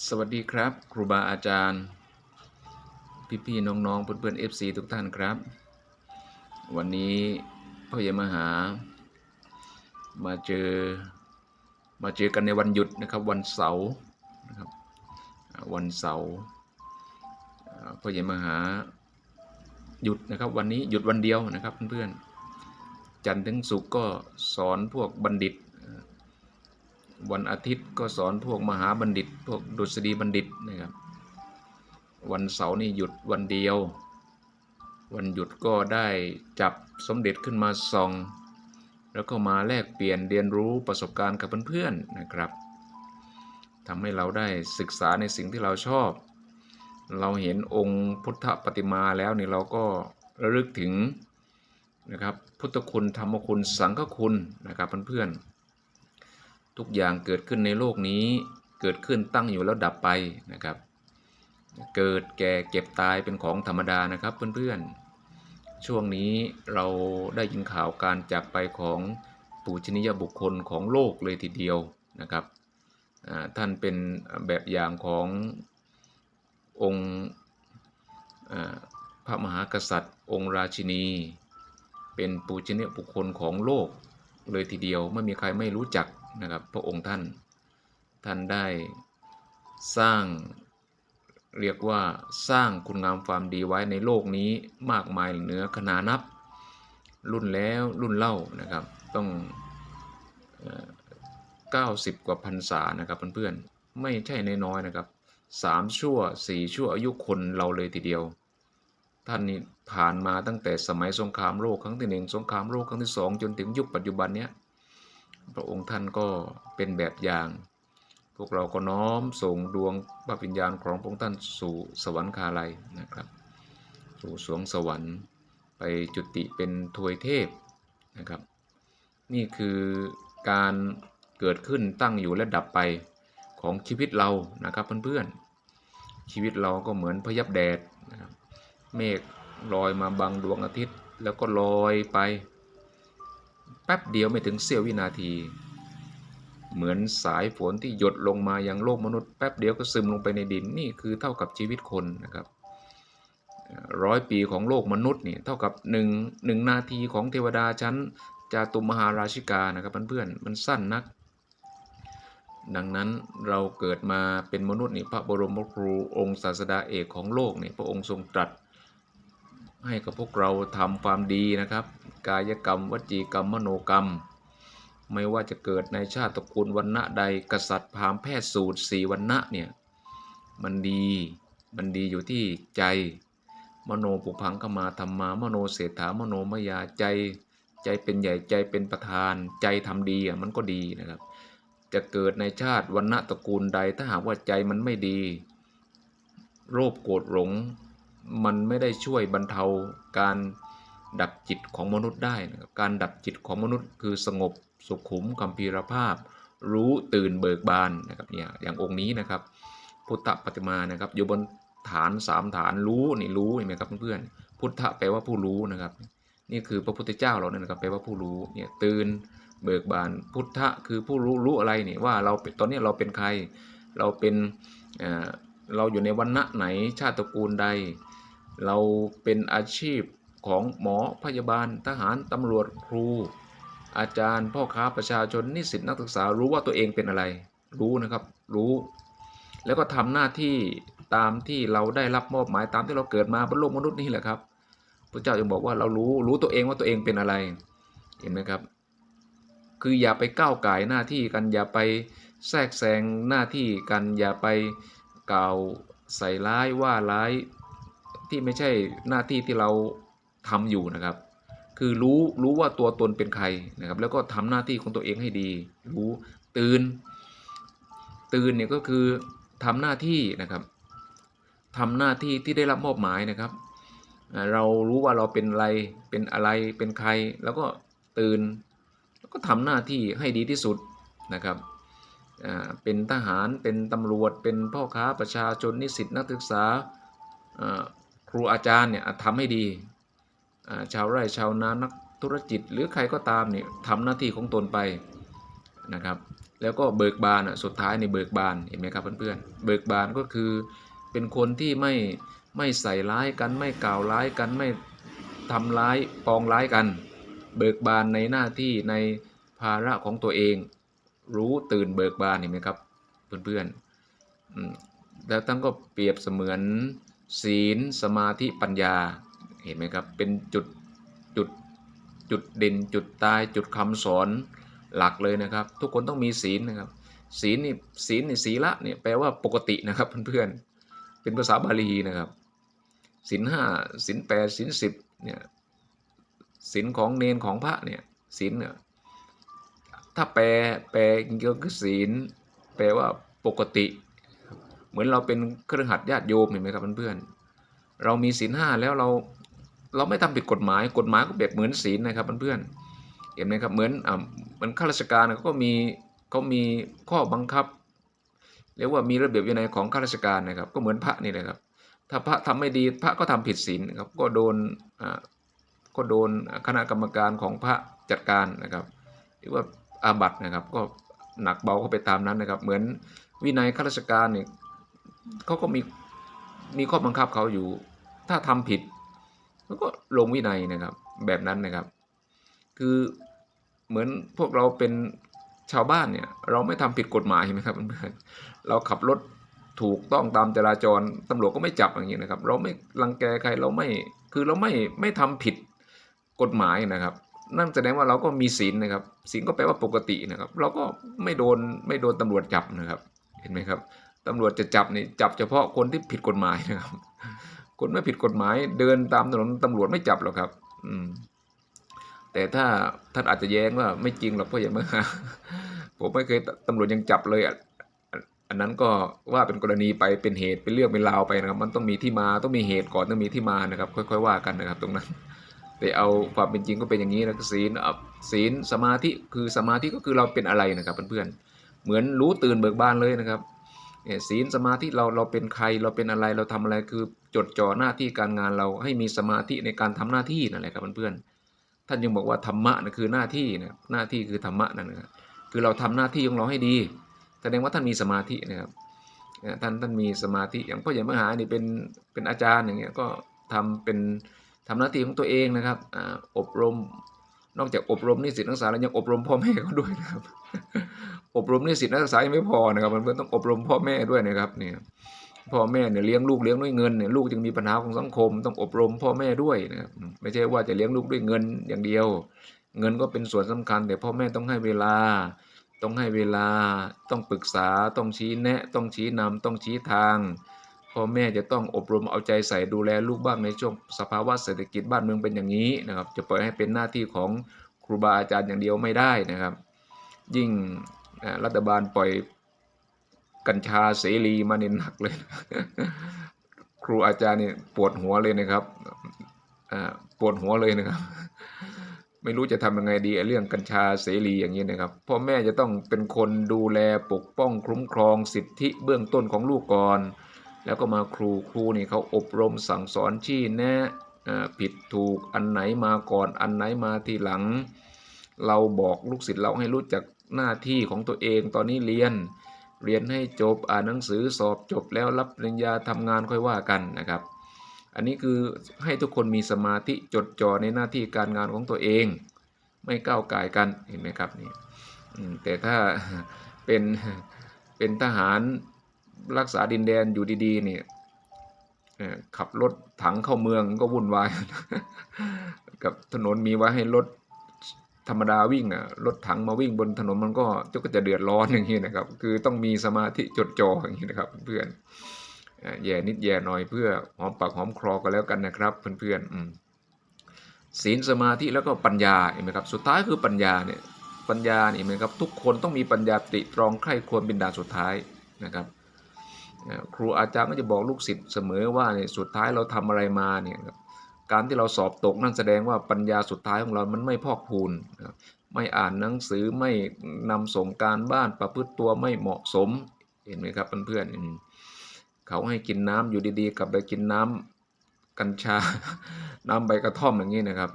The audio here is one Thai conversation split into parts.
สวัสดีครับ ครูบาอาจารย์ พี่ๆน้องๆเพื่อนๆ FC ทุกท่านครับ วันนี้พ่อใหญ่มหา มาเจอมาเจอกันในวันหยุดนะครับวันเสาร์นะครับวันเสาร์พ่อใหญ่มหาหยุดนะครับวันนี้หยุดวันเดียวนะครับเพื่อนๆจันทร์ถึงศุกร์ก็สอนพวกบัณฑิต วันอาทิตย์ก็สอนพวกมหาบัณฑิต พวกดุษฎีบัณฑิตนะครับ วันเสาร์นี่หยุดวันเดียว วันหยุดก็ได้จับสมเด็จขึ้นมาส่อง แล้วก็มาแลกเปลี่ยนเรียนรู้ประสบการณ์กับเพื่อนๆนะครับทำให้เราได้ศึกษาในสิ่งที่เราชอบ เราเห็นองค์พุทธปฏิมาแล้วนี่เราก็ระลึกถึงนะครับพุทธคุณธรรมคุณสังฆคุณนะครับเพื่อนๆ ทุกอย่างเกิดขึ้นในโลกนี้เกิดขึ้นตั้งอยู่แล้วดับไปนะครับ เกิดแก่เก็บตายเป็นของธรรมดานะครับเพื่อนๆ ช่วงนี้เราได้ยินข่าวการจากไปของปูชนียบุคคลของโลกเลยทีเดียวนะครับท่านเป็นแบบอย่างขององค์พระมหากษัตริย์ องค์ราชินี เป็นปูชนียบุคคลของโลกเลยทีเดียวไม่มีใครไม่รู้จัก นะครับพระองค์ท่านท่านได้สร้างเรียกว่าสร้างคุณงามความดีไว้ในโลกนี้มากมายเหนือขนานับ รุ่นแล้วรุ่นเล่านะครับ ต้องเอ่อ90 กว่าพรรษานะครับเพื่อนๆไม่ใช่น้อยๆนะครับสามชั่วสี่ชั่วอายุคนเราเลยทีเดียว ท่านนี่ผ่านมาตั้งแต่สมัยสงครามโลกครั้งที่หนึ่งสงครามโลกครั้งที่สองจนถึงยุคปัจจุบันเนี้ย พระองค์ท่านก็เป็นแบบอย่าง พวกเราก็น้อมส่งดวงพระวิญญาณของพระองค์ท่านสู่สวรรคาลัยนะครับ สู่สวงสวรรค์ ไปจุติเป็นทวยเทพนะครับ นี่คือการเกิดขึ้นตั้งอยู่และดับไปของชีวิตเรานะครับเพื่อนๆ ชีวิตเราก็เหมือนพยับแดดนะครับเมฆลอยมาบังดวงอาทิตย์แล้วก็ลอยไป แป๊บเดียวไม่ถึงเสี้ยววินาที เหมือนสายฝนที่หยดลงมายังโลกมนุษย์แป๊บเดียวก็ซึมลงไปในดินนี่คือเท่ากับชีวิตคนนะครับร้อยปีของโลกมนุษย์นี่เท่ากับหนึ่งหนึ่งนาทีของเทวดาชั้นจาตุมหาราชิกานะครับเพื่อนๆมันสั้นนัก ดังนั้นเราเกิดมาเป็นมนุษย์นี่พระบรมครูองค์ศาสดาเอกของโลกนี่พระองค์ทรงตรัส ให้กับพวกเราทำความดีนะครับ กายกรรม วจีกรรม มโนกรรม ไม่ว่าจะเกิดในชาติตระกูลวันณะใดกษัตริย์พราหมณ์แพทย์สูตรสี่วันณะเนี่ยมันดีมันดีอยู่ที่ใจ มโนปุพังขมาธรรมามโนเศรษฐามโนมยาใจ ใจเป็นใหญ่ใจเป็นประธาน ใจทำดีอะมันก็ดีนะครับ จะเกิดในชาติวันณะตระกูลใดถ้าหากว่าใจมันไม่ดี โรคโกรธหลง มันไม่ได้ช่วยบรรเทาการดับจิตของมนุษย์ได้นะครับการดับจิตของมนุษย์ คือสงบสุขุมคัมภีรภาพ รู้ตื่นเบิกบานนะครับเนี่ยอย่างองค์นี้นะครับ พุทธปฏิมานะครับ อยู่บนฐานสามฐานรู้นี่รู้เห็นไหมครับเพื่อนๆพุทธแปลว่าผู้รู้นะครับ นี่คือพระพุทธเจ้าเราเนี่ยนะครับแปลว่าผู้รู้เนี่ยตื่นเบิกบานพุทธะคือผู้รู้รู้อะไรเนี่ยว่าเราตอนนี้เราเป็นใครเราเป็นเอ่อเราอยู่ในวันณะไหนชาติตระกูลใด เราเป็นอาชีพของหมอพยาบาลทหารตำรวจครู อาจารย์พ่อค้าประชาชนนิสิตนักศึกษารู้ว่าตัวเองเป็นอะไร รู้นะครับรู้ แล้วก็ทำหน้าที่ตามที่เราได้รับมอบหมายตามที่เราเกิดมาบนโลกมนุษย์นี่แหละครับพระเจ้ายังบอกว่าเรารู้รู้ตัวเองว่าตัวเองเป็นอะไรเห็นไหมครับ คืออย่าไปก้าวไก่หน้าที่กันอย่าไปแทรกแซงหน้าที่กันอย่าไปกล่าวใส่ร้ายว่าร้าย ที่ไม่ใช่หน้าที่ที่เราทำอยู่นะครับ คือรู้รู้ว่าตัวตนเป็นใครนะครับ แล้วก็ทำหน้าที่ของตัวเองให้ดี รู้ตื่น ตื่นเนี่ยก็คือทำหน้าที่นะครับทำหน้าที่ที่ได้รับมอบหมายนะครับ เรารู้ว่าเราเป็นอะไรเป็นอะไรเป็นใคร แล้วก็ตื่นแล้วก็ทำหน้าที่ให้ดีที่สุดนะครับเป็นทหารเป็นตำรวจเป็นพ่อค้าประชาชนนิสิตนักศึกษา ครูอาจารย์เนี่ยทำให้ดีชาวไร่ชาวนานักธุรกิจหรือใครก็ตามเนี่ยทำหน้าที่ของตนไปนะครับ แล้วก็เบิกบานอะสุดท้ายในเบิกบานเห็นไหมครับเพื่อนๆเบิกบานก็คือเป็นคนที่ไม่ไม่ใส่ร้ายกันไม่กล่าวร้ายกันไม่ทำร้ายปองร้ายกัน เบิกบานในหน้าที่ในภาระของตัวเอง รู้ตื่นเบิกบานเห็นไหมครับเพื่อนๆแล้วท่านก็เปรียบเสมือน ศีลสมาธิปัญญาเห็นไหมครับเป็นจุดจุดจุดเด่นจุดตายจุดคำสอนหลักเลยนะครับ ทุกคนต้องมีศีลนะครับ ศีลนี่ศีลนี่ศีละเนี่ยแปลว่าปกตินะครับเพื่อนๆเป็นภาษาบาลีนะครับศีลห้าศีลแปดศีลสิบเนี่ยศีลของเนนของพระเนี่ยศีลเนี่ยถ้าแปลแปลจริงๆก็คือศีลแปลว่าปกติ เหมือนเราเป็นเครือขัดญาติโยมเห็นไหมครับเพื่อนๆเรามีศีลห้าแล้วเราเราไม่ทำผิดกฎหมายกฎหมายก็เปรียบเหมือนศีลนะครับเพื่อนๆเห็นไหมครับเหมือนอ่าเหมือนข้าราชการเขาก็มีเขามีข้อบังคับเรียกว่ามีระเบียบวินัยของข้าราชการนะครับ ก็เหมือนพระนี่แหละครับ ถ้าพระทำไม่ดีพระก็ทำผิดศีลนะครับ ก็โดนอ่าก็โดนคณะกรรมการของพระจัดการนะครับหรือว่าอาบัตินะครับ ก็หนักเบาเข้าไปตามนั้นนะครับ เหมือนวินัยข้าราชการเนี่ย เขาก็มีมีข้อบังคับเขาอยู่ ถ้าทำผิดเขาก็ลงวินัยนะครับ แบบนั้นนะครับ คือเหมือนพวกเราเป็นชาวบ้านเนี่ย เราไม่ทำผิดกฎหมายใช่ไหมครับเพื่อนเราขับรถถูกต้องตามจราจรตำรวจก็ไม่จับอย่างนี้นะครับ เราไม่รังแกใครเราไม่คือเราไม่ไม่ทำผิดกฎหมายนะครับ นั่นแสดงว่าเราก็มีศีลนะครับศีลก็แปลว่าปกตินะครับ เราก็ไม่โดนไม่โดนตำรวจจับนะครับ เห็นไหมครับ ตำรวจจะจับนี่จับเฉพาะคนที่ผิดกฎหมายนะครับ คนไม่ผิดกฎหมายเดินตามถนนตำรวจไม่จับหรอกครับ อืม แต่ถ้าท่านอาจจะแย้งว่าไม่จริงหรอกเพราะอย่างเมื่อผมไม่เคยตำรวจยังจับเลยอันนั้นก็ว่าเป็นกรณีไปเป็นเหตุเป็นเรื่องเป็นราวไปนะครับ มันต้องมีที่มาต้องมีเหตุก่อนต้องมีที่มานะครับ ค่อย ๆ ว่ากันนะครับ ตรงนั้น แต่เอาความเป็นจริงก็เป็นอย่างนี้นะศีลศีลสมาธิคือสมาธิก็คือเราเป็นอะไรนะครับเพื่อนๆเหมือนรู้ตื่นเบิกบานเลยนะครับ เนี่ยศีลสมาธิเราเราเป็นใครเราเป็นอะไรเราทำอะไรคือจดจ่อหน้าที่การงานเราให้มีสมาธิในการทำหน้าที่นั่นแหละครับเพื่อนๆท่านยังบอกว่าธรรมะนะคือหน้าที่นะหน้าที่คือธรรมะนั่นนะครับคือเราทำหน้าที่ของเราให้ดี แสดงว่าท่านมีสมาธินะครับท่านท่านมีสมาธิอย่างพ่อใหญ่มหานี่เป็นเป็นอาจารย์อย่างเงี้ยก็ทำเป็นทำหน้าที่ของตัวเองนะครับอ่าอบรมนอกจากอบรมนิสิตนักศึกษาแล้วยังอบรมพ่อแม่เขาด้วยนะครับ อบรมนิสิตนักศึกษายังไม่พอนะครับมันเพื่อนต้องอบรมพ่อแม่ด้วยนะครับเนี่ยพ่อแม่เนี่ยเลี้ยงลูกเลี้ยงด้วยเงินเนี่ยลูกจึงมีปัญหาของสังคม ต้องอบรมพ่อแม่ด้วยนะครับไม่ใช่ว่าจะเลี้ยงลูกด้วยเงินอย่างเดียว เงินก็เป็นส่วนสำคัญ แต่พ่อแม่ต้องให้เวลา ต้องให้เวลา ต้องปรึกษา ต้องชี้แนะ ต้องชี้นำต้องชี้ทางพ่อแม่จะต้องอบรมเอาใจใส่ดูแลลูกบ้างในช่วงสภาวะเศรษฐกิจบ้านเมืองเป็นอย่างนี้นะครับ จะปล่อยให้เป็นหน้าที่ของครูบาอาจารย์อย่างเดียวไม่ได้นะครับ ยิ่ง รัฐบาลปล่อยกัญชาเสรีมาเน้นหนักเลย ครูอาจารย์เนี่ยปวดหัวเลยนะครับปวดหัวเลยนะครับ ไม่รู้จะทำยังไงดีเรื่องกัญชาเสรีอย่างนี้นะครับพ่อแม่จะต้องเป็นคนดูแลปกป้องคุ้มครองสิทธิเบื้องต้นของลูกก่อน แล้วก็มาครูครูนี่เขาอบรมสั่งสอนชี้แนะผิดถูกอันไหนมาก่อนอันไหนมาทีหลัง เราบอกลูกศิษย์เราให้รู้จัก หน้าที่ของตัวเองตอนนี้เรียน เรียนให้จบอ่านหนังสือสอบจบแล้วรับปริญญาทำงานค่อยว่ากันนะครับ อันนี้คือให้ทุกคนมีสมาธิจดจ่อในหน้าที่การงานของตัวเอง ไม่ก้าวไก่กันเห็นไหมครับนี่แต่ถ้าเป็นเป็นทหารรักษาดินแดนอยู่ดีๆเนี่ยขับรถถังเข้าเมืองก็วุ่นวาย กับถนนมีไว้ให้รถ ธรรมดาวิ่งอะรถถังมาวิ่งบนถนนมันก็ก็จะเดือดร้อนอย่างนี้นะครับ คือต้องมีสมาธิจดจ่ออย่างนี้นะครับ เพื่อนแย่นิดแย่หน่อยเพื่อหอมปากหอมคอกันแล้วกันนะครับเพื่อนๆศีลสมาธิแล้วก็ปัญญาเห็นไหมครับ สุดท้ายคือปัญญาเนี่ยปัญญาเห็นไหมครับ ทุกคนต้องมีปัญญาตริตรองใคร่ควรเป็นด่านสุดท้ายนะครับครูอาจารย์ก็จะบอกลูกศิษย์เสมอว่าเนี่ยสุดท้ายเราทำอะไรมาเนี่ยครับ การที่เราสอบตกนั่นแสดงว่าปัญญาสุดท้ายของเรามันไม่พอกพูน ไม่อ่านหนังสือไม่นำส่งการบ้านประพฤติตัวไม่เหมาะสม เห็นไหมครับเพื่อนๆเขาให้กินน้ำอยู่ดีๆกลับไปกินน้ำกัญชา น้ำใบกระท่อมอย่างนี้นะครับ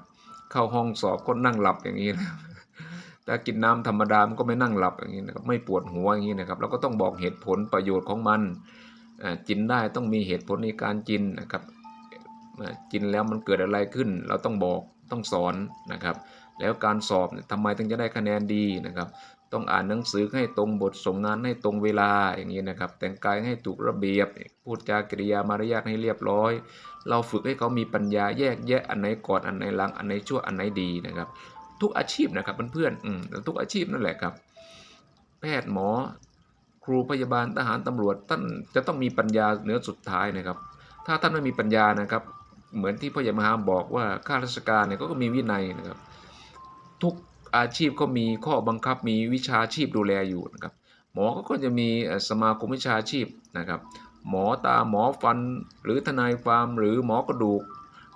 เข้าห้องสอบก็นั่งหลับอย่างนี้นะถ้ากินน้ำธรรมดา มันก็ไม่นั่งหลับอย่างนี้นะครับ ไม่ปวดหัวอย่างนี้นะครับเราก็ต้องบอกเหตุผลประโยชน์ของมัน กินได้ต้องมีเหตุผลในการกินนะครับ กินแล้วมันเกิดอะไรขึ้น เราต้องบอกต้องสอนนะครับ แล้วการสอบเนี่ยทำไมถึงจะได้คะแนนดีนะครับ ต้องอ่านหนังสือให้ตรงบทส่งงานให้ตรงเวลาอย่างนี้นะครับ แต่งกายให้ถูกระเบียบ พูดจากริยามารยาทให้เรียบร้อย เราฝึกให้เขามีปัญญาแยกแยะอันไหนก่อนอันไหนหลังอันไหนชั่วอันไหนดีนะครับ ทุกอาชีพนะครับเพื่อนๆอทุกอาชีพนั่นแหละครับ แพทย์หมอครูพยาบาลทหารตำรวจท่านจะต้องมีปัญญาเหนือสุดท้ายนะครับ ถ้าท่านไม่มีปัญญานะครับ เหมือนที่พ่อใหญ่มหาบอกว่าข้าราชการเนี่ยก็มีวินัยนะครับ ทุกอาชีพก็มีข้อบังคับมีวิชาชีพดูแลอยู่นะครับ หมอก็จะมีสมาคมวิชาชีพนะครับ หมอตาหมอฟัน หรือทนายความหรือหมอกระดูก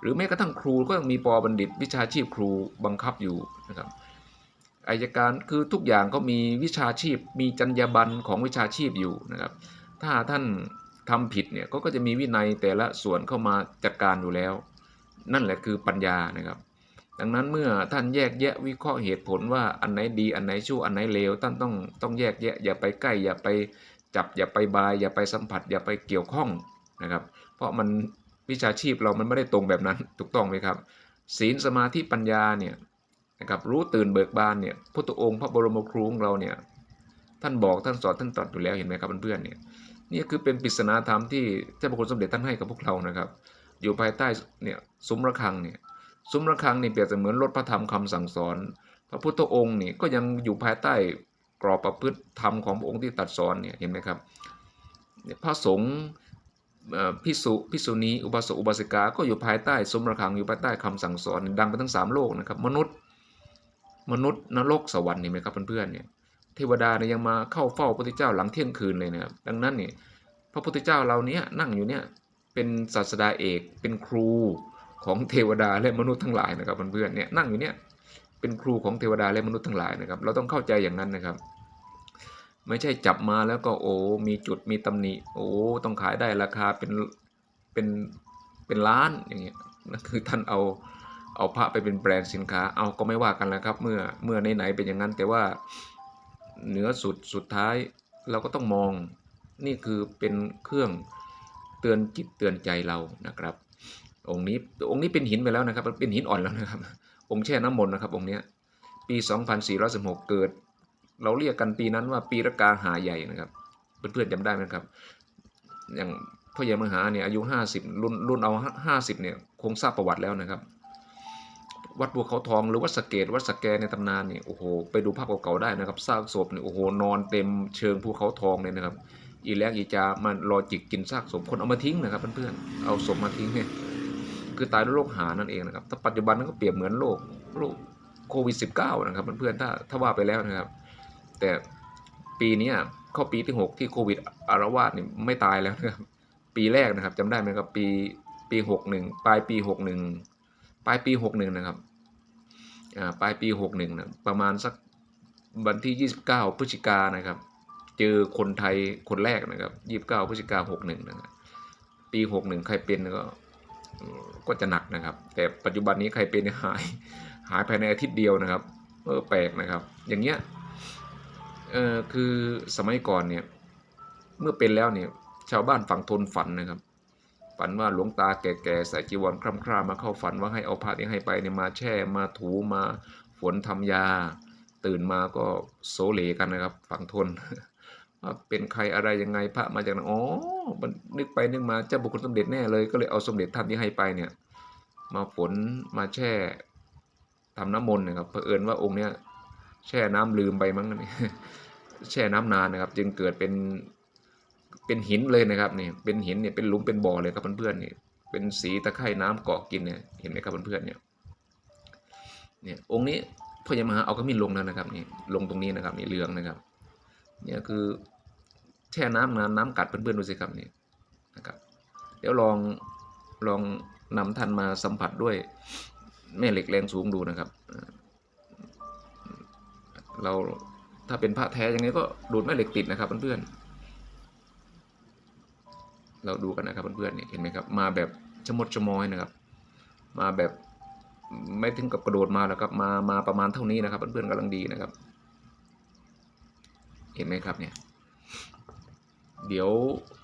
หรือแม้กระทั่งครูก็ยังมีปอบัณฑิต วิชาชีพครูบังคับอยู่นะครับอายการคือทุกอย่างก็มีวิชาชีพมีจรรยาบรรณของวิชาชีพอยู่นะครับ ถ้าท่าน ทำผิดเนี่ยก็ก็จะมีวินัยแต่ละส่วนเข้ามาจัดการอยู่แล้ว นั่นแหละคือปัญญานะครับ ดังนั้นเมื่อท่านแยกแยะวิเคราะห์เหตุผลว่าอันไหนดีอันไหนชั่วอันไหนเลวท่านต้องต้องแยกแยะ อย่าไปใกล้ อย่าไปจับ อย่าไปบาย อย่าไปสัมผัส อย่าไปเกี่ยวข้องนะครับ เพราะมันวิชาชีพเรามันไม่ได้ตรงแบบนั้นถูกต้องไหมครับ ศีลสมาธิปัญญาเนี่ยนะครับรู้ตื่นเบิกบานเนี่ยพุทธองค์พระบรมครูของเราเนี่ย ท่านบอกท่านสอนท่านตรัสอยู่แล้วเห็นไหมครับเพื่อนๆเนี่ยนี่คือเป็นปริศนาธรรมที่เจ้าพระคุณสมเด็จท่านให้กับพวกเรานะครับ อยู่ภายใต้เนี่ยซุ้มระฆังเนี่ยซุ้มระฆังนี่เปรียบเสมือนรถพระธรรมคำสั่งสอน พระพุทธองค์นี่ก็ยังอยู่ภายใต้กรอบประพฤติธรรมของพระองค์ที่ตรัดสอนเนี่ยเห็นไหมครับเนี่ยพระสงฆ์พิสุพิสุณีอุบาสกอุบาสิกา ก็อยู่ภายใต้ซุ้มระฆังอยู่ภายใต้คำสั่งสอนดังไปทั้งสามโลกนะครับ มนุษย์ มนุษย์นรกสวรรค์นี่ไหมครับเพื่อนๆเนี่ย เทวดาเนี่ยยังมาเข้าเฝ้าพระพุทธเจ้าหลังเที่ยงคืนเลยนะครับ ดังนั้นเนี่ยพระพุทธเจ้าเราเนี้ยนั่งอยู่เนี่ยเป็นศาสดาเอกเป็นครูของเทวดาและมนุษย์ทั้งหลายนะครับเพื่อนๆเนี่ยนั่งอยู่เนี่ยเป็นครูของเทวดาและมนุษย์ทั้งหลายนะครับ เราต้องเข้าใจอย่างนั้นนะครับ ไม่ใช่จับมาแล้วก็โอ้มีจุดมีตำหนิโอ้ต้องขายได้ราคาเป็นเป็นเป็นล้านอย่างเงี้ยนั่นคือท่านเอาเอาพระไปเป็นแบรนด์สินค้า เอาก็ไม่ว่ากันแล้วครับ เมื่อเมื่อไหนๆเป็นอย่างนั้นแต่ว่า เหนือสุดสุดท้ายเราก็ต้องมองนี่คือเป็นเครื่องเตือนจิตเตือนใจเรานะครับ องค์นี้องค์นี้เป็นหินไปแล้วนะครับเป็นหินอ่อนแล้วนะครับ องค์แช่น้ำมนต์นะครับ องค์นี้ยปี 2416 เกิด เราเรียกกันปีนั้นว่าปีระกาหาใหญ่นะครับ เพื่อนๆจำได้ไหมครับ อย่างพ่อใหญ่มหาเนี่ยอายุ 50 รุ่นรุ่นเอา 50เนี่ยคงทราบประวัติแล้วนะครับ วัดบัวเขาทองหรือวัดสะเกดวัดสะแกในตำนานเนี่ยโอ้โหไปดูภาพเก่าๆได้นะครับซากศพเนี่ยโอ้โหนอนเต็มเชิงภูเขาทองเลยนะครับ อีแลกอีจามันรอจิกกินซากศพคนเอามาทิ้งนะครับเพื่อนๆเอาศพมาทิ้งเนี่ยคือตายด้วยโรคหานั่นเองนะครับถ้าปัจจุบันนั้นก็เปรียบเหมือนโรคโรคโควิด -19 นะครับเพื่อนๆถ้าถ้าว่าไปแล้วนะครับ แต่ปีนี้เข้าปีที่ 6 ที่โควิดอารวาสนี่ไม่ตายแล้วนะครับปีแรกนะครับจำได้ไหมครับปีปี 61 ปลายปี 61 ปลายปี61นะครับอ่าปลายปี61นะประมาณสักวันที่29พฤศจิกานะครับ เจอคนไทยคนแรกนะครับ29พฤศจิกายน61นะครับปี61ใครเป็นก็ก็จะหนักนะครับ แต่ปัจจุบันนี้ใครเป็นหายหายภายในอาทิตย์เดียวนะครับเออแปลกนะครับ อย่างเงี้ยเออคือสมัยก่อนเนี่ยเมื่อเป็นแล้วเนี่ยชาวบ้านฝั่งทนฝันนะครับ ฝันว่าหลวงตาแก่ๆใส่จีวรคร่ำคร่ามาเข้าฝันว่าให้เอาผ้าที่ให้ไปเนี่ยมาแช่มาถูมาฝนทำยา ตื่นมาก็โซเลกันนะครับฝั่งทนว่าเป็นใครอะไรยังไงพระมาจากไหนอ๋อมันนึกไปนึกมาเจ้าบุคคลสมเด็จแน่เลยก็เลยเอาสมเด็จท่านที่ให้ไปเนี่ยมาฝนมาแช่ทำน้ำมนต์นะครับเผอิญว่าองค์เนี้ยแช่น้ำลืมไปมั้งนี่แช่น้ำนานนะครับ จึงเกิดเป็น เป็นหินเลยนะครับนี่เป็นหินเนี่ยเป็นหลุมเป็นบ่อเลยครับเพื่อนๆเนี่ยเป็นสีตะไคร่น้ำเกาะกินเนี่ยเห็นไหมครับเพื่อนๆเนี่ยเนี่ยองค์นี้พญ่มหาเอาขมิ้นลงแล้วนะครับนี่ลงตรงนี้นะครับนี่เหลืองนะครับเนี่ยคือแช่น้ำนานน้ำกัดเพื่อนๆดูสิครับนี่นะครับ เดี๋ยวลองลองนำท่านมาสัมผัสด้วยแม่เหล็กแรงสูงดูนะครับ เราถ้าเป็นพระแท้ยังไงก็ดูดแม่เหล็กติดนะครับเพื่อนๆ เราดูกันนะครับเพื่อนๆเนี่ยเห็นไหมครับมาแบบชะมดชะมอยนะครับ มาแบบไม่ถึงกับกระโดดมาแล้วครับมามาประมาณเท่านี้นะครับเพื่อนๆกำลังดีนะครับ เห็นไหมครับเนี่ยเดี๋ยว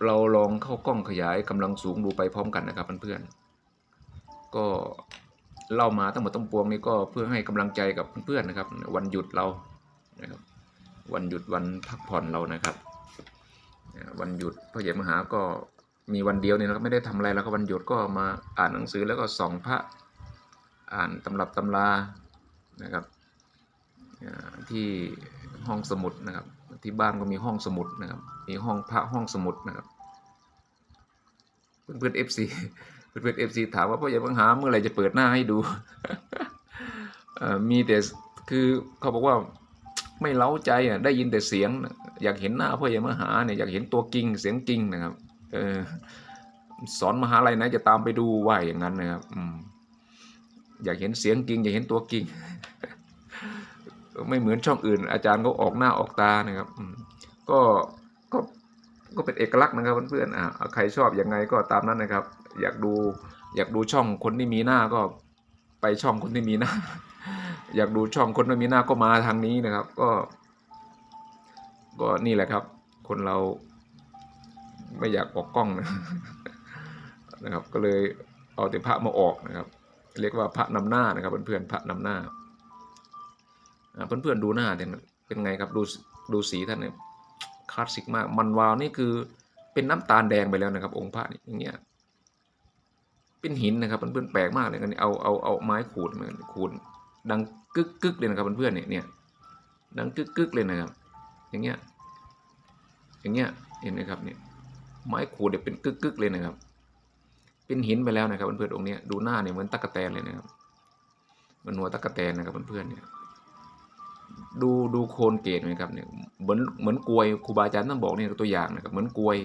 เราลองเข้ากล้องขยายกำลังสูงดูไปพร้อมกันนะครับเพื่อนๆก็เล่ามาทั้งหมดทั้งปวงนี้ก็เพื่อให้กำลังใจกับเพื่อนๆนะครับ วันหยุดเรานะครับวันหยุดวันพักผ่อนเรานะครับ วันหยุดพ่อใหญ่มหาก็ มีวันเดียวเนี่ยนะครับไม่ได้ทำอะไรแล้วก็วันหยุดก็มาอ่านหนังสือแล้วก็ส่องพระอ่านตำรับตำรานะครับที่ห้องสมุดนะครับ ที่บ้านก็มีห้องสมุดนะครับ มีห้องพระห้องสมุดนะครับ เพื่อนๆเอฟซีเพื่อนๆเอฟซีถามว่าพ่อใหญ่บังหาเมื่อไหร่จะเปิดหน้าให้ดูมีแต่คือเขาบอกว่าไม่เล้าใจอะได้ยินแต่เสียง อยากเห็นหน้าพ่อใหญ่มหาเนี่ยอยากเห็นตัวจริงเสียงจริงนะครับ สอนมหาลัยไหนจะตามไปดูว่าอย่างนั้นนะครับอยากเห็นเสียงจริงอยากเห็นตัวจริง ไม่เหมือนช่องอื่น อาจารย์เขาออกหน้าออกตานะครับก็ก็ก็เป็นเอกลักษณ์นะครับเพื่อนๆอ่าใครชอบยังไงก็ตามนั้นนะครับ อยากดูอยากดูช่องคนที่มีหน้าก็ไปช่องคนที่มีหน้า อยากดูช่องคนไม่มีหน้าก็มาทางนี้นะครับ ก็ ก็นี่แหละครับ คนเรา ไม่อยากออกกล้องนะนะครับ ก็เลยเอาแต่พระมาออกนะครับ เรียกว่าพระนำหน้านะครับ เพื่อนๆพระนำหน้าอ่าเพื่อนๆดูหน้าเนี่ยเป็นไงครับดูดูสีท่านเนี่ยคลาสสิกมาก มันวาวนี่คือเป็นน้ำตาลแดงไปแล้วนะครับ องค์พระนี่อย่างเงี้ยเป็นหินนะครับเพื่อนๆแปลกมากเลยกันเอาเอาเอาไม้ขูดมาขูดดังกึกกึกเลยนะครับเพื่อนๆเนี่ยเนี่ยดังกึกกึกเลยนะครับ อย่างเงี้ยอย่างเงี้ยเห็นไหมครับเนี่ย ไม้ขูดเนี่ยเป็นกึกกึกเลยนะครับ เป็นหินไปแล้วนะครับเพื่อนๆองค์นี้ดูหน้าเนี่ยเหมือนตะกแตนเลยนะครับเหมันหัวตะกแตนนะครับเพื่อนๆเนี่ยดูดูโคนเกตไหมครับเนี่ยเหมือนเหมือนกลวยครูบาอาจารย์ท่านบอกเนี่ยตัวอย่างนะครับ เหมือนกลวย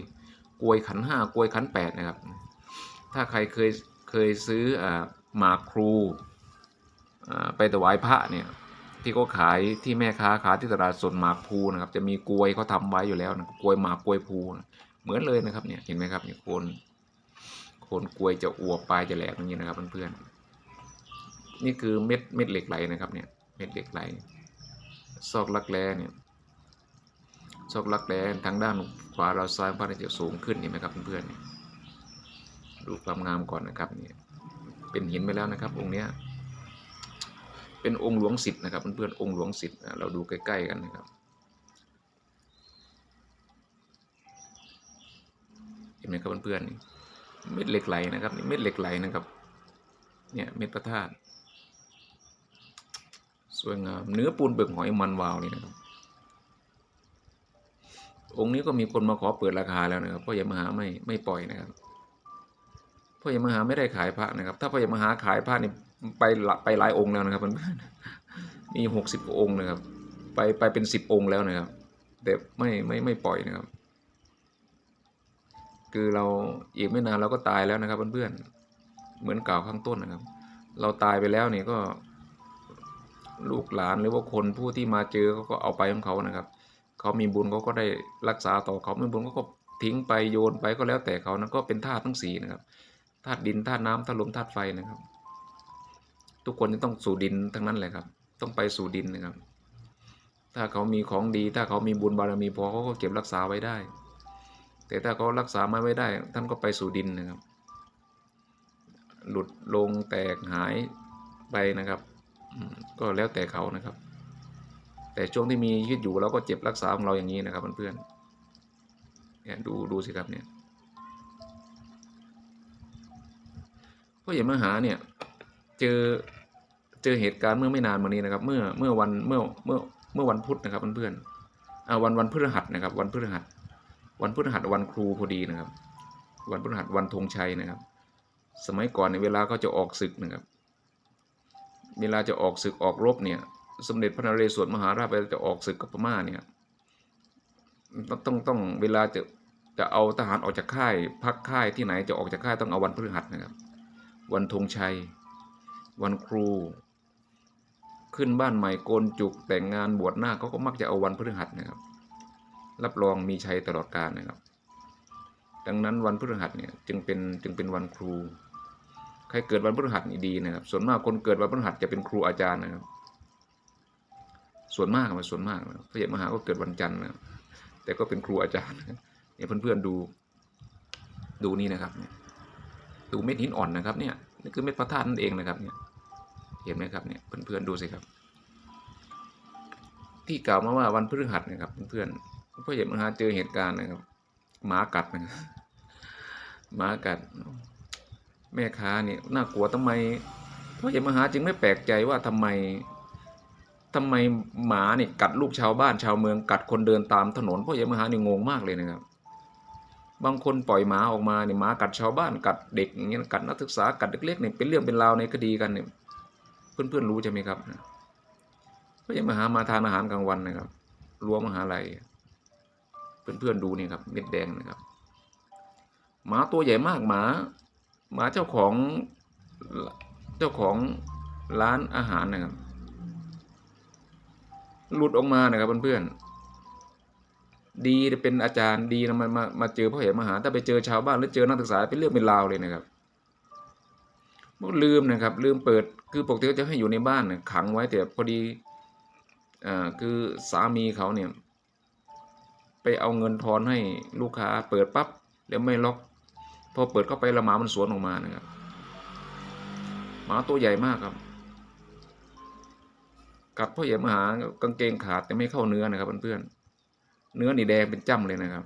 กลวยขันห้ากลวยขันแปดนะครับ ถ้าใครเคยเคยซื้ออ่าหมากครูไปถวายพระเนี่ยที่เขาขายที่แม่ค้าขายที่ตลาดสดหมากพลูนะครับ จะมีกลวยเขาทำไว้อยู่แล้วนะกลวยหมากกลวยพลูนะ เหมือนเลยนะครับเนี่ยเห็นไหมครับเนี่ยโคนโคนกลวยจะอวบปลายจะแหลมอย่างนี้นะครับเพื่อนๆนี่คือเม็ดเม็ดเหล็กไหลนะครับเนี่ยเม็ดเหล็กไหลซอกลักแร้เนี่ยซอกลักแร้ทางด้านขวาเราซ้ายพระจะสูงขึ้นเห็นไหมครับเพื่อนๆดูความงามก่อนนะครับเนี่ยเป็นหินไปแล้วนะครับ องค์เนี้ยเป็นองค์หลวงสิทธ์นะครับเพื่อนๆองค์หลวงสิทธ์เราดูใกล้ ๆ กันนะครับ ห็นไหมครับเพื่อนๆเม็ดเหล็กไหลนะครับนี่เม็ดเหล็กไหลนะครับ เนี่ยเม็ดพระธาตุสวยงามเนื้อปูนเบิกหอยมันวาวเลยนะครับ องค์นี้ก็มีคนมาขอเปิดราคาแล้วนะครับพ่อใหญ่มหาไม่ไม่ปล่อยนะครับพ่อใหญ่มหาไม่ได้ขายพระนะครับ ถ้าพ่อใหญ่มหาขายพระนี่ไปไปหลายองค์แล้วนะครับเพื่อนๆมีหกสิบองค์นะครับ ไปไปเป็นสิบองค์แล้วนะครับแต่ไม่ไม่ไม่ปล่อยนะครับ คือเราอีกไม่นานเราก็ตายแล้วนะครับเพื่อนๆเหมือนกล่าวข้างต้นนะครับ เราตายไปแล้วเนี่ยก็ ลูกหลานหรือว่าคนผู้ที่มาเจอเขาก็เอาไปของเขานะครับเขามีบุญเขาก็ได้รักษาต่อเขาไม่บุญเขาก็ทิ้งไปโยนไปก็แล้วแต่เขานะก็เป็นธาตุทั้งสี่นะครับธาตุดินธาตุน้ำธาตุลมธาตุไฟนะครับ ทุกคนจะต้องสู่ดินทั้งนั้นแหละครับ ต้องไปสู่ดินนะครับ ถ้าเขามีของดี ถ้าเขามีบุญบารมีพอเขาก็เก็บรักษาไว้ได้ แต่ถ้าเขารักษาไม่ไว้ได้ ท่านก็ไปสู่ดินนะครับ หลุดลงแตกหายไปนะครับ ก็แล้วแต่เขานะครับ แต่ช่วงที่มีชีวิตอยู่เราก็เจ็บรักษาของเราอย่างนี้นะครับเพื่อนๆเนี่ยดูดูสิครับเนี่ยพ่อใหญ่มหาเนี่ยเจอเจอเหตุการณ์เมื่อไม่นานมานี้นะครับ เมื่อเมื่อวันเมื่อเมื่อเมื่อวันพุธนะครับเพื่อนๆอ่าวันวันพฤหัสนะครับ วันพฤหัส วันพฤหัสวันครูพอดีนะครับ วันพฤหัสวันธงชัยนะครับ สมัยก่อนในเวลาเขาจะออกศึกนะครับ เวลาจะออกศึกออกรบเนี่ย สมเด็จพระนเรศวรมหาราชเวลาจะออกศึกกับพม่าเนี่ยต้องต้องต้องเวลาจะจะเอาทหารออกจากค่ายพักค่ายที่ไหนจะออกจากค่ายต้องเอาวันพฤหัสนะครับ วันธงชัย วันครู ขึ้นบ้านใหม่โกนจุกแต่งงานบวชหน้าเขาก็มักจะเอาวันพฤหัสนะครับ รับรองมีชัยตลอดกาลนะครับ ดังนั้นวันพฤหัสเนี่ยจึงเป็นจึงเป็นวันครู ใครเกิดวันพฤหัสนี่ดีนะครับ ส่วนมากคนเกิดวันพฤหัสจะเป็นครูอาจารย์นะครับ ส่วนมากมันส่วนมากนะพระเยซูมหาก็เกิดวันจันทร์นะแต่ก็เป็นครูอาจารย์นะครับเนี่ยเพื่อนๆดูดูนี่นะครับเนี่ยดูเม็ดหินอ่อนนะครับเนี่ยนี่คือเม็ดพระธาตุนั่นเองนะครับเนี่ยเห็นไหมครับเนี่ยเพื่อนๆดูสิครับ ที่กล่าวมาว่าวันพฤหัสนะครับเพื่อนๆ พระเยซูมหาเจอเหตุการณ์นะครับ หมากัดนะครับหมากัด แม่ค้าเนี่ยน่ากลัวทำไมพระเยซูมหาจึงไม่แปลกใจว่าทำไมทำไมหมาเนี่ยกัดลูกชาวบ้านชาวเมืองกัดคนเดินตามถนนพระเยซูมหาเนี่ยงงมากเลยนะครับ บางคนปล่อยหมาออกมาเนี่ยหมากัดชาวบ้านกัดเด็กอย่างเงี้ยกัดนักศึกษากัดเล็กๆเนี่ยเป็นเรื่องเป็นราวในคดีกันเนี่ยเพื่อนๆรู้ใช่ไหมครับพระเยซูมหามาทานอาหารกลางวันนะครับรั้วมหาลัย เพื่อนๆดูนี่ครับเม็ดแดงนะครับ หมาตัวใหญ่มากหมา หมาเจ้าของเจ้าของร้านอาหารนะครับ หลุดออกมานะครับเพื่อนๆดีเป็นอาจารย์ดีนะมามามาเจอพ่อเหมหา ถ้าไปเจอชาวบ้านหรือเจอนักศึกษาเป็นเรื่องเป็นราวเลยนะครับลืมนะครับ ลืมเปิดคือปกติก็จะให้อยู่ในบ้านนะขังไว้แต่พอดีอ่าคือสามีเขาเนี่ย ไปเอาเงินทอนให้ลูกค้าเปิดปั๊บแล้วไม่ล็อก พอเปิดเข้าไปละหมามันสวนออกมานะครับหมาตัวใหญ่มากครับ กัดพ่อใหญ่มหากางเกงขาดแต่ไม่เข้าเนื้อนะครับเพื่อนๆเนื้อนี่แดงเป็นจ้ำเลยนะครับ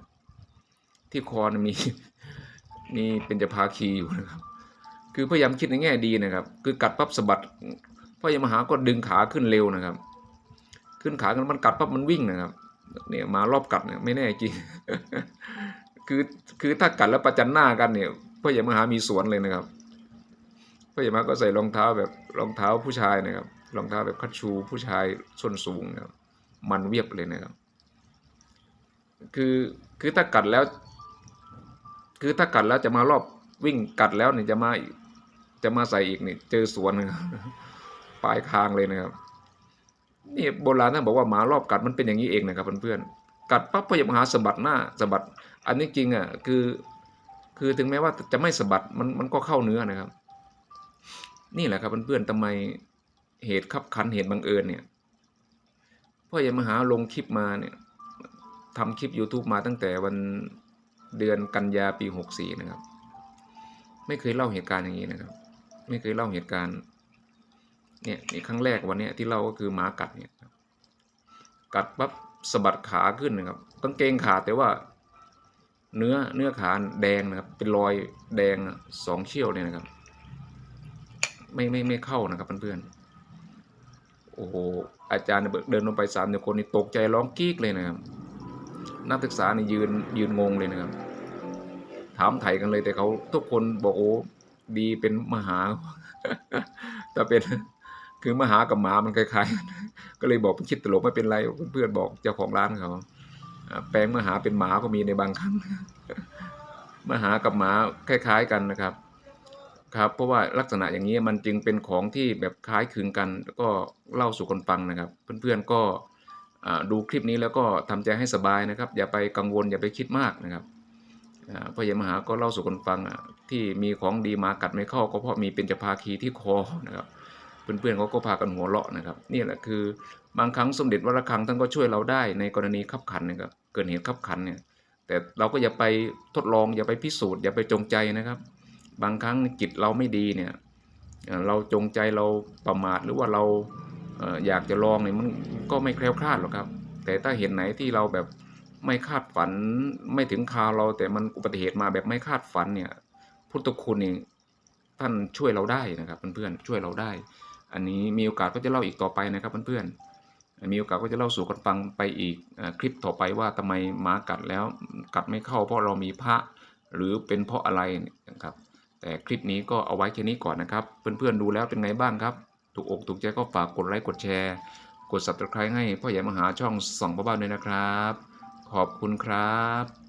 ที่คอนมีมีเป็นจะพาคีอยู่นะครับ คือพยายามคิดในแง่ดีนะครับ คือกัดปั๊บสะบัดพ่อใหญ่มหาก็ดึงขาขึ้นเร็วนะครับ ขึ้นขากันมันกัดปั๊บมันวิ่งนะครับ เนี่ยมารอบกัดเนี่ยไม่แน่จริง คือคือถ้ากัดแล้วประจันหน้ากันเนี่ยพ่อใหญ่มหามีสวนเลยนะครับพ่อใหญ่มหาก็ใส่รองเท้าแบบรองเท้าผู้ชายนะครับ รองเท้าแบบคัชชูผู้ชายส้นสูงนะครับ มันเวียบเลยนะครับ คือคือถ้ากัดแล้ว คือถ้ากัดแล้วจะมารอบวิ่งกัดแล้วเนี่ยจะมาจะมาใส่อีกเนี่ยเจอสวนนะครับปลายคางเลยนะครับ นี่โบราณท่านบอกว่าหมารอบกัดมันเป็นอย่างนี้เองนะครับเพื่อนๆกัดปั๊บพยายามหาสะบัดหน้าสะบัด อันนี้จริงอะคือคือถึงแม้ว่าจะไม่สะบัดมันมันก็เข้าเนื้อนะครับ นี่แหละครับเพื่อนๆทำไมเหตุขับขันเหตุบังเอิญเนี่ยพ่อใหญ่มหาลงคลิปมาเนี่ยทำคลิป YouTube มาตั้งแต่วันเดือนกันยาปีหกสี่นะครับ ไม่เคยเล่าเหตุการณ์อย่างนี้นะครับ ไม่เคยเล่าเหตุการณ์ เนี่ยนี่ครั้งแรกวันนี้ที่เล่าก็คือหมากัดเนี่ยกัดปั๊บสะบัดขาขึ้นนะครับกางเกงขาดแต่ว่าเนื้อเนื้อขาแดงนะครับเป็นรอยแดงสองเชี่ยวเลยนะครับ ไม่ไม่ไม่เข้านะครับเพื่อนๆโอ้โหอาจารย์เดินลงไปสามเดียวคนนี่ตกใจร้องกรี๊กเลยนะครับ นักศึกษานี่ยืนยืนงงเลยนะครับ ถามไถ่กันเลยแต่เขาทุกคนบอกโอ้ดีเป็นมหาแต่เป็น คือมหากับหมามันคล้ายๆกันก็เลยบอกเป็นคิดตลกไม่เป็นไรเพื่อนๆบอกเจ้าของร้านเขาแปลงมหาเป็นหมาก็มีในบางครั้งมหากับหมาคล้าย ๆกันนะครับ ครับ เพราะว่าลักษณะอย่างนี้มันจึงเป็นของที่แบบคล้ายคลึงกัน แล้วก็เล่าสู่คนฟังนะครับ เพื่อนๆก็ดูคลิปนี้แล้วก็ทำใจให้สบายนะครับ อย่าไปกังวลอย่าไปคิดมากนะครับพ่อใหญ่มหาก็เล่าสู่คนฟังที่มีของดีมากัดไม่เข้า ก็เพราะมีเป็นจภาคีที่คอนะครับ เพื่อนๆเขาก็พากันหัวเราะนะครับนี่แหละคือบางครั้งสมเด็จวัดระฆังท่านก็ช่วยเราได้ในกรณีขับขันนะครับเกิดเหตุขับขันเนี่ยแต่เราก็อย่าไปทดลองอย่าไปพิสูจน์อย่าไปจงใจนะครับ บางครั้งจิตเราไม่ดีเนี่ยเราจงใจเราประมาทหรือว่าเราเอ่ออยากจะลองเนี่ยมันก็ไม่แคล้วคลาดหรอกครับ แต่ถ้าเห็นไหนที่เราแบบไม่คาดฝันไม่ถึงคราวเรา แต่มันอุบัติเหตุมาแบบไม่คาดฝันเนี่ยพุทธคุณนี่ท่านช่วยเราได้นะครับเพื่อนๆช่วยเราได้ อันนี้มีโอกาสก็จะเล่าอีกต่อไปนะครับเพื่อนๆ มีโอกาสก็จะเล่าสู่กันฟังไปอีกคลิปต่อไปว่าทำไมหมากัดแล้วกัดไม่เข้าเพราะเรามีพระหรือเป็นเพราะอะไรนะครับ แต่คลิปนี้ก็เอาไว้แค่นี้ก่อนนะครับ เพื่อนๆดูแล้วเป็นไงบ้างครับ ถูกอกถูกใจก็ฝากกดไลค์กดแชร์ กด subscribe ให้พ่อใหญ่มหาช่องส่องบ้าๆด้วยนะครับ ขอบคุณครับ